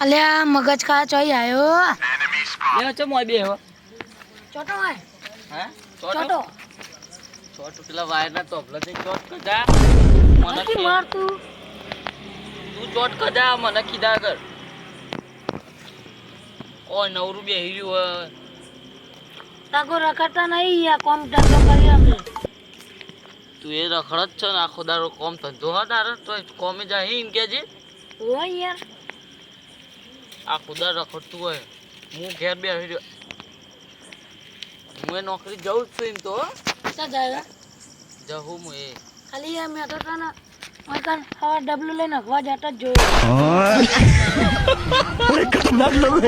અલ્યા મગજ કા ચોઈ આયો. લે ચો મોય બે હો. ચોટો હોય. હા? ચોટો? ચોટ. પેલા વાયર ના તોપલા જઈને ચોટ કજા મને કી માર તું તું ચોટ કજા મને કીધા કર ઓ નવરું બે હીર્યું તાકો રખડતા નહીં યા કોમ ધંધો કરી અમે તું એ રખડત છે ને આખો દારો કોમ ધંધો હા તારે તો કોમે જાય એમ કે જે હોય યાર આખો દાર રખડતું હોય હું ઘેર બે હીર્યો હું એ નોકરી જઉં જ છું એમ તો ચા જાય જહું હું એ ખાલી યાર મેં તો તને મેં કાન હવા ડબલું લઈને હવા જતા જ જોયું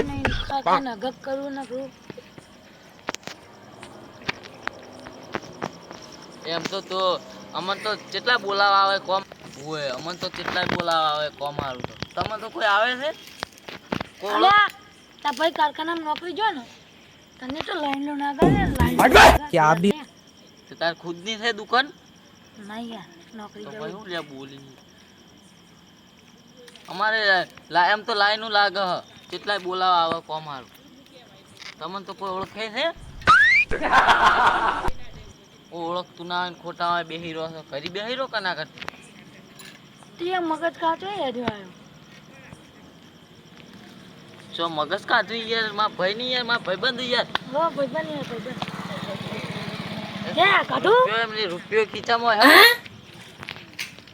નહીં, કાકા નગક કરવું ને કરું એમ તો તો અમને તો કેટલા બોલાવા આવે કોમ હોય અમને તો કેટલા બોલાવા આવે કોમ હારું તો. તમે તો કોઈ આવે છે? કોઈ તા ભાઈ કારખાનામાં નોકરી જો ને તને તો લાઈન લો ના કરે લાઈન ક્યાં બી? તે તાર ખુદની છે દુકાન? ના યાર નોકરી તો ભાઈ હું લે બોલી અમારે એમ તો લાઈનું લાગે હ કેટલાય બોલાવા આવે કોમ હારું. તમને તો કોઈ ઓળખે છે? ઓળખતું ના હોય ખોટા હોય બે હીરો છો ઘરી કના રહ્યો કે કરતી? તે મગજ કાચો હેડ્યો આવ્યો જો મગજ કાઢવી યારમાં ભાઈ ની યારમાં ભાઈબંધ યાર. હો ભાઈબંધ યાર ભાઈબંધ. હે? કાઢું? રૂપિયો એમની રૂપિયો ખીચામાં હે?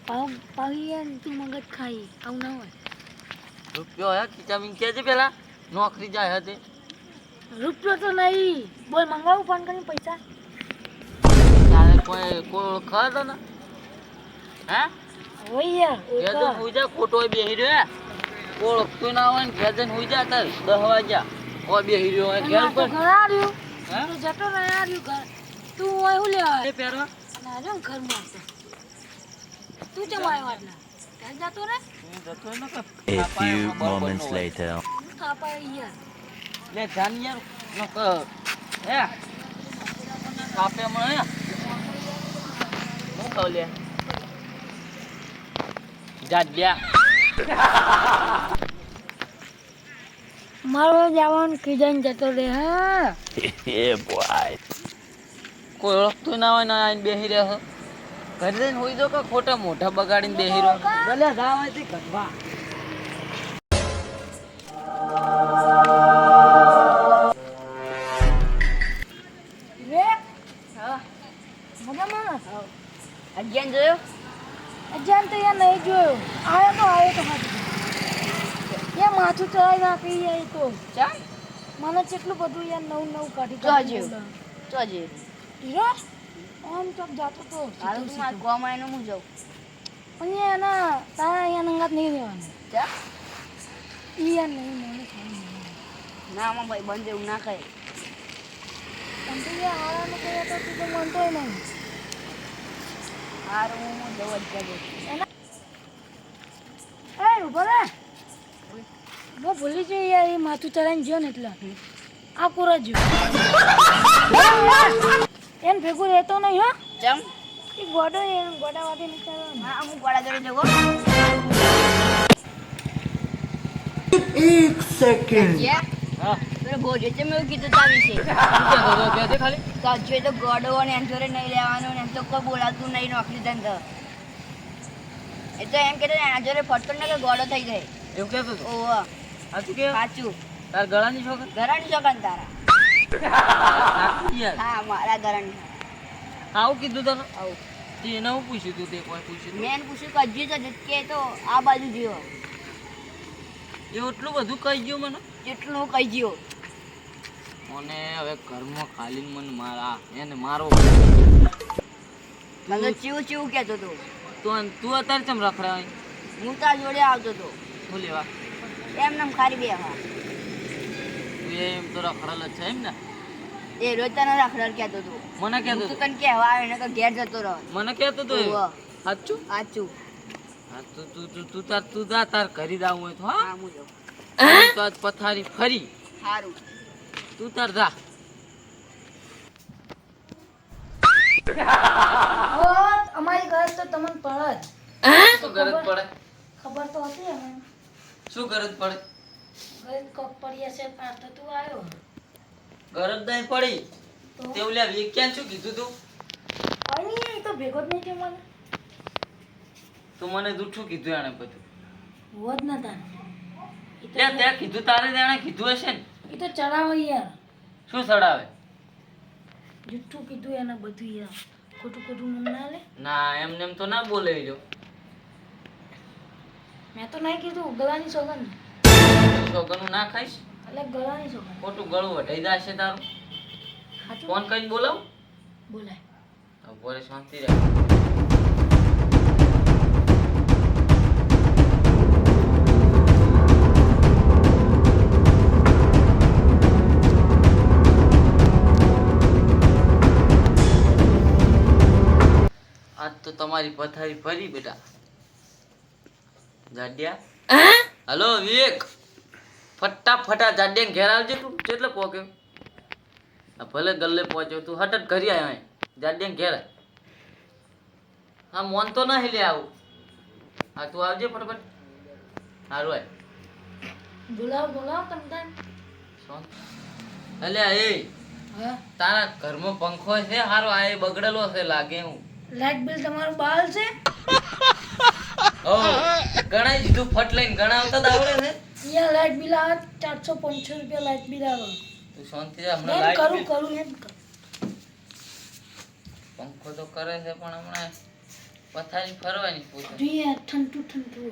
પાવ પાવી યાર તું મગજ ખાઈ આવું ના હોય. રૂપિયો હે ખીચામાં કે છે પેલા. નોકરી જાય હતી રૂપિયો તો નહીં. બોલ મંગાવું ફોન કરીને પૈસા? કોઈ કોઈ ઓળખા તો ને? હે? ઓયા એ તો ઓળખા. જા ખોટો બેહી રહ્યો હે? ઓળખતું ના હોય ને ઘેર હુઈ જા તાર દસ વાગ્યા. ઓ બેહી રહ્યો હોય ઘેર ઉપર ઘર આવ્યું. હે? તું જતો રહે આવ્યું ઘર. તું હોય હું લેવા? એ પહેરવા. ના જો ઘરમાં તું ચમ આવ્યો આટલા? ઘર જતો રે હું જતો ને A few moments later. Thapa યાર લે જાન યાર નો ક હે? થાપે હમણાં હે કહું લે જા લ્યા મારો જવાનું ખીજાઈને જતો રે હા? એ બોય કોઈ ઓળખતું ના હોય ને આઈને બેહી રહે ઘરે જઈને હોઈ જાઓ કે ખોટા મોઢા બગાડીને બેહી રહ્યો ભલે જા હોય તે બધું યાર નવું નવું કાઢી જોજો. કાઢી ચોજે હીરો આમ ચોક જાતો તો હારું તું મારે કોમ આવીને હું જાઉં પણ યાર એના તારા અહીંયા નંગાત નહીં રહેવાનું ચા ઈ યાર નહીં મને ખાઈ નહીં ના આમાં ભાઈ બંધ એવું ના કહે પણ તો યાર હારાનું કહે તો તું તો માનતોય નહીં હારું હું જવું જ કરે એ ઊભો રે બહુ ભૂલી જઈ યાર એ માથું ચડાઈને જ્યો ને એટલે આ રજુ એમ એને ભેગું રહેતો નહીં હો. જમ. એ ગોડો એ ગોડાવાથી નીકળવાનો. હા અમુક ગોડા જોડે જગો. હા. પેલો ભોજો છે. મેં કીધું તા વિશે? કહેજે ખાલી? તો હજુ તો ગોડો અને એમ જોડે નહીં રહેવાનું ને એમ તો કોઈ બોલાતું નહીં નોકરી ધંધો. એ તો એમ કહેતો એના જોડે ફટકો ને ગોડો થઈ જાય. એવું કહેતો હતો ઓહો. સાચું કે? સાચું. તાર ગળાની છોકર ગળાની છોકરા તારા. હા મારા ગળાની આવું કીધું તને? આવું. તે એને હું પૂછ્યું તું તે કોઈ પૂછ્યું તું? મેં પૂછ્યું કે હજી તો કે તો આ બાજુ જીવો. એ એટલું બધું કહી ગયું મને? એટલું હું કહી ગયો. મને હવે ઘરમાં ખાલી મને મારા એને મારો. મને ચીવું ચીવું કહેતો હતો તું તું અત્યારે ચમ રખડાય હું તાર જોડે આવતો હતો હું લેવા? એમ નામ ખારી બે હા તું એમ તો રખડલ જ છે એમ ને? એ રોજ તને રખડલ કહેતો હતો. મને કહેતો તું તને કહેવા આવ્યો ને કે ઘેર જતો રહો. મને કહેતો હતો સાચું? સાચું. હા તું તું તું તું તાર તું જા તાર કરી દાવું હોય તો હા? હા જાઉં. તો આજ પથારી ફરી. સારું તું તાર જા. અમારી ગરજ તો તમને પડે જ. શું ગરજ પડે? ખબર તો હતી શું ગરજ પડે? ગઈ કોક પડી હશે પાર તું આવ્યો. ગરજ નહીં પડી. તો? તે ઓલ્યા વિક્યાન શું કીધું તું? કઈ એ તો ભેગો જ નહીં થયો મને. તો મને જૂઠું કીધું એણે બધું. હોવો જ નતા ત્યાં ત્યાં કીધું તારે તેણે કીધું હશે ને. એ તો ચડાવે યાર. શું ચડાવે? જુઠ્ઠું કીધું એને બધું યાર. ખોટું ખોટું મન ના લે. ના એમને એમ તો ના બોલે જો મેં તો નહીં કીધું ઉગલાની સોગંદ. છોકરનું ના ખાઈશ? એટલે ગળાની સોગંદ ખોટું ગળું વટાઈ જશે તારું? ફોન કરીને બોલાવું? બોલાય. બોલે શાંતિ રાખ. આજ તો તમારી પથારી ફરી બેટા. જાડ્યા? હલો વિવેક. ફટાફટા જાડ્યા ઘેર આવજે તું કેટલે પહોંચ્યો ભલે ગલ્લે પહોંચ્યો તું હટ જ ઘરે આવ્યો જાડ્યા ઘેર હા મોન તો ના લે આવું. હા તું આવજે ફટાફટ. સારું આય. બોલાવ બોલાવ કંદન અલ્યા એ તારા ઘરમાં પંખો છે? હારો આ બગડેલો છે લાગે હું. લાઈટ બિલ તમારું બાલ છે? ઓ ગણાઈ દીધું ફટ લઈને ગણાવતા આવડે છે. અહીંયા લાઈટ બિલ આવે ચારસો પાંચસો રૂપિયા લાઈટ બિલ આવે. તું શાંતિ હમણાં લાઈટ કરું કરું એમ પંખો તો કરે છે પણ હમણાં પથારી ફરવાની પૂછે જોઈએ ઠંડુ ઠંડુ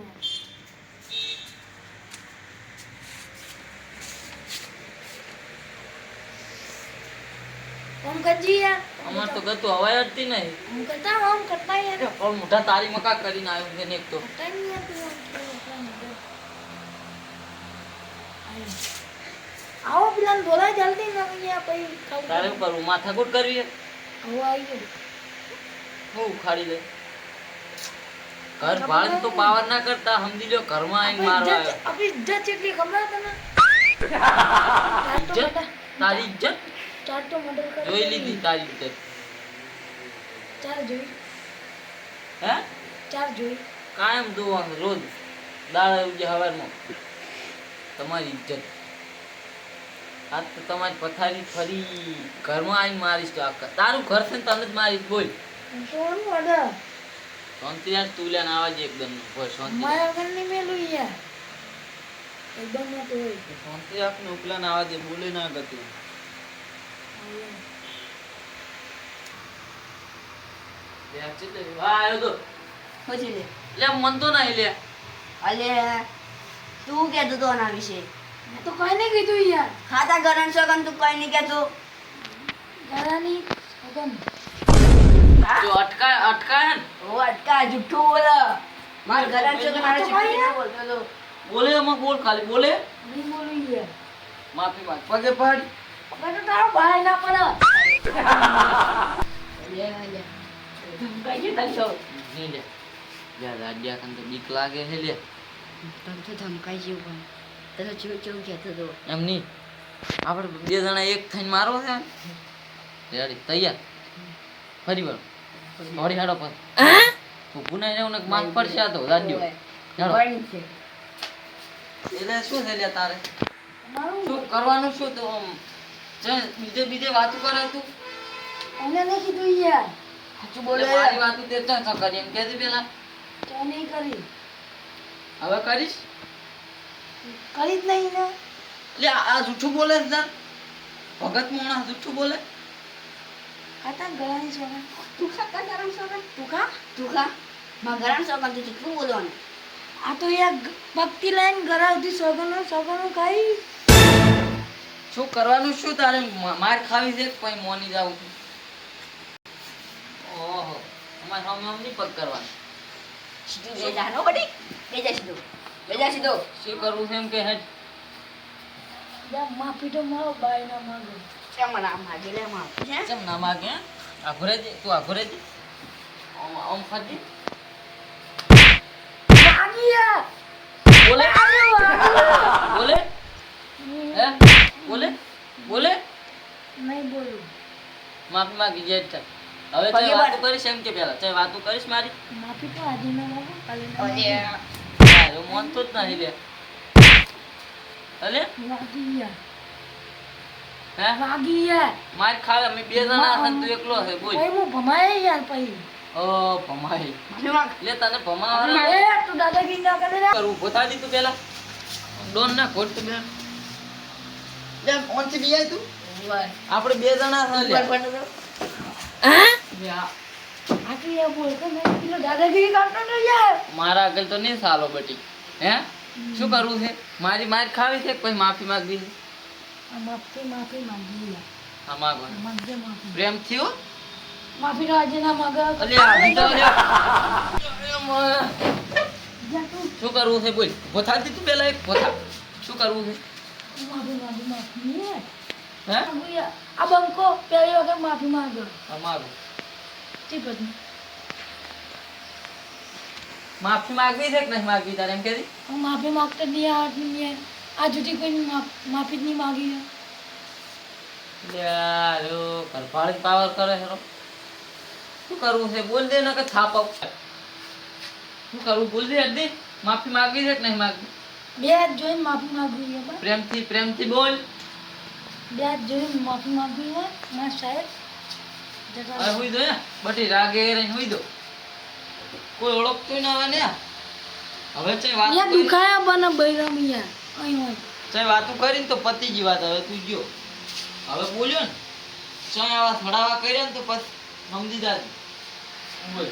અમાર તો ગતું હવાય અડતી નહીં ઓમ કરતા કરતા યાર. મોટા તારી મકા કરીને આવ્યો છે ને એક તો કરતા નહીં યાર તું ઓમ કરો એટલા માટે. આયો. આવો પેલા બોલા જલ્દી ના અહીંયા પછી તારે કરવું માથાકૂટ કરવી? હવે આવી ગયો હું ઉખાડી લે ઘર ભાડે તો પાવર ના કરતા સમજી લો ઘરમાં આવીને મારવા આવ્યો. આપણી ઇજ્જત કેટલી ખબર તને ઇજ્જત? તારી ઇજ્જત? ચાર તો મર્ડર કરી જોઈ લીધી તારી ઇજ્જત. ચાર જોઈ. હે? ચાર જોઈ. કાયમ જોવાનું રોજ. દાળ ઉજે હવારમાં. તમારી ઇજ્જત. આ તો તમારી પથારી ફરી ઘરમાં આવીને મારીશ તો આખા તારું ઘર છે ને તને જ મારીશ બોલ. કોણ શાંતિ રાખ તું લ્યા ને આવા જ એકદમ બોલ શાંતિ રાખ. મારા ઘરની મેલું યાર. એકદમ ના તો શાંતિ રાખ ને ઉપલા ના આવા દે બોલે ના ગતું. લે મન તો. ના લે. અલે તું કહેતો તો આના વિશે? મેં તો કઈ નહીં કીધું યાર. ખાતા ગરણ સગન તું કઈ નહીં કહેતો ઘરાની સગન જો અટકા અટકા ઓ અટકા જુઠ્ઠું બોલે. માર ગરણ સગન મારે છે બોલતો બોલે એમાં બોલ ખાલી બોલે. નહીં બોલું યાર. માફી માંગ. પગે પડ. હવે તો તારો ભાઈ ના પડે. લે લે. ધમકાઈ ગયો તને તો નહીં લે. લે દાડિયા કન તો બીક લાગે હે લે. તને તો ધમકાઈ જેવું પણ તને ચેવું ચેવું કહેતો હતો એમ નહીં? આપણે બે જણા એક થઈને મારો છે? રેડી તૈયાર. ફરી વળો. ફરી હાડો પર ઊભું નહીં રહેવું ને માથ પડશે આ તો હેડો. એટલે શું છે લે તારે? શું કરવાનું શું તો બીજે બીજે વાતું કરે તું? એને નહીં કીધું યાર. સાચું બોલે મારી વાતું તે ચા ચા કરી એમ કે પેલા. ચા નહીં કરી. હવે કરીશ? કરી જ નહીં ને. લે આ જૂઠું બોલે છે ભગત મોણા જૂઠું બોલે? ખાતા ગળાની સગન તું ખાતા ગરણ સગન તું ખા? તું ખા? માં ગરમ સગન તું જેટલું બોલવાનું. આ તો યાર ભક્તિ લાઈન ગરાવતી સગનો સગનો ખાઈ. શું કરવાનું? શું તારે માર ખાવી છે? કોઈ મોની જાવું ઓહો અમારે હમ હમ નહીં પગ કરવાનું. સીધું બે જા નો બડી બે જા સીધો બે જા સીધો. શું કરવું છે એમ કે હેડ જા માફી તો મારો બાઈ ના માંગો. કેમ મને આમ માગે લે આમ છે ચમ ના માગે હે? આઘુરે દે તું આઘરે દે. આમ આમ ખાધી વાગી બોલે. બોલે. હે? બોલે. બોલે. નહીં બોલું. માફી માગી જાય હવે તો વાત કરીશ એમ કે પેલા. તે વાતું કરીશ મારી. માફી તો આજે ન માંગો કાલે ના અરે મન તો જ નહીં લે. અલે માંગો. હે? વાગી ગયા. માર ખાવે મે બે જણા હતા તું એકલો હે બોલ. પછી હું ભમાય યાર પછી. ઓ ભમાય લે તને ભમાવા એ તું દાદાગીરી ના કરે ને કરું ઊભો દી તું પેલા. ડોન ના ખોટ તું બે બે ફોનથી બી આય તું. આપણે બે જણા હતા લે. ઉપર પડતો તો. હા બે આ- આટલી એ બોલ કે મેં પેલો દાદાગીરી કરતો ને યાર મારા આગળ તો નહીં સાલો બટી હે શું કરવું છે મારી માર ખાવી છે કે પછી માફી માંગવી છે આ માફી માફી માંગી યાર હા માગો માંગજે માફી પ્રેમ થયો માફી તો આજે ના માંગે અલે આ બીજો લે. અરે માં. જા તું શું કરવું છે બોલ ભોથા દી તું પેલા એક ભોથા શું કરવું છે માફી માંગી માફી યાર હે માંગુ યાર. આ બંકો પહેલી વખત માફી માંગ્યો હા માગો તે પછી માફી માંગવી છે કે નહીં માંગવી તારે એમ કે હું માફી માંગતો જ નહીં આવડતું નહીં યાર. આ જુદી કોઈ માફી જ નહીં માંગી યાર. યારો કરપાળી પાવર કરે હેરો શું કરવું છે બોલ દે નકર થાપ આવ શું કરવું બોલ દે અડધી માફી માંગવી છે કે નહીં માંગવી બે હાથ જોઈને માફી માંગવી છે બસ. પ્રેમથી પ્રેમથી બોલ બે હાથ જોઈને માફી માંગવી છે ના સાહેબ હવે હુઈ દો બટી રાગે રહીને હુઈ દો. કોઈ ઓળખતું ના આવે ને હવે છે વાત યાર દુખાયા બને બૈરામ યાર અહીં હોય છે વાતું કરીને તો પતી ગઈ વાત હવે તું ગયો. હવે બોલ્યો ને ચાય આવા થડાવા કર્યા ને તો પછી સમજી જાજે બોલ